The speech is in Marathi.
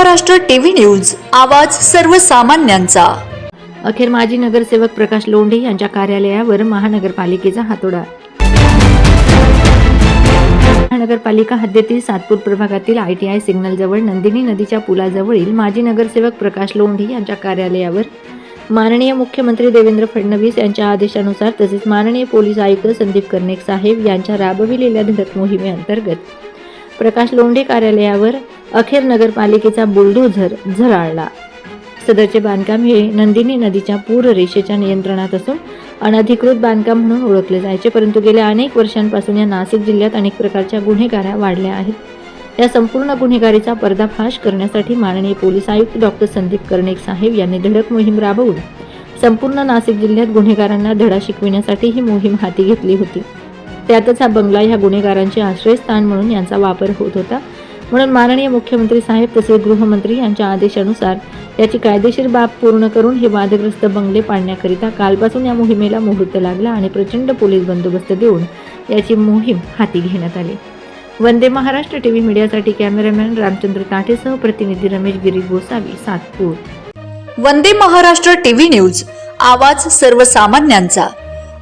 महाराष्ट्र टीव्ही न्यूज आवाज सर्वसामान्यांचा. अखेर माजी नगरसेवक प्रकाश लोंढे यांच्या कार्यालयावर महानगरपालिकेचा हातोडा. महानगरपालिका हद्दीतील सातपूर प्रभागातील आयटीआय सिग्नलजवळ नंदिनी नदीच्या पुलाजवळील माजी नगरसेवक प्रकाश लोंढे यांच्या कार्यालयावर माननीय मुख्यमंत्री देवेंद्र फडणवीस यांच्या आदेशानुसार तसेच माननीय पोलीस आयुक्त संदीप कर्णिक साहेब यांच्या राबविलेल्या धडक मोहिमेअंतर्गत प्रकाश लोंढे कार्यालयावर अखेर नगरपालिकेचा बुलडोझर झळाळला सदरचे बांधकाम हे नंदिनी नदीच्या पूर रेषेच्या नियंत्रणात असून अनधिकृत बांधकाम म्हणून ओळखले जायचे परंतु गेल्या अनेक वर्षांपासून या नाशिक जिल्ह्यात अनेक प्रकारच्या गुन्हेगाऱ्या वाढल्या आहेत. या संपूर्ण गुन्हेगारीचा पर्दाफाश करण्यासाठी माननीय पोलीस आयुक्त डॉक्टर संदीप कर्णिक साहेब यांनी धडक मोहीम राबवून संपूर्ण नाशिक जिल्ह्यात गुन्हेगारांना धडा शिकविण्यासाठी ही मोहीम हाती घेतली होती. त्यातच हा बंगला ह्या गुन्हेगारांचे आश्रयस्थान म्हणून यांचा वापर होत होता. म्हणून माननीय मुख्यमंत्री साहेब तसेच गृहमंत्री यांच्या आदेशानुसार याची कायदेशीर बाब पूर्ण करून हे वादग्रस्त बंगले पाडण्याकरिता कालपासून या मोहिमेला मुहूर्त लागला आणि प्रचंड पोलीस बंदोबस्त देऊन याची मोहीम हाती घेण्यात आली. वंदे महाराष्ट्र टी व्ही मीडियासाठी कॅमेरामॅन रामचंद्र ताठेसह प्रतिनिधी रमेश गिरी गोसावी सातपूर. वंदे महाराष्ट्र टीव्ही न्यूज आवाज सर्वसामान्यांचा.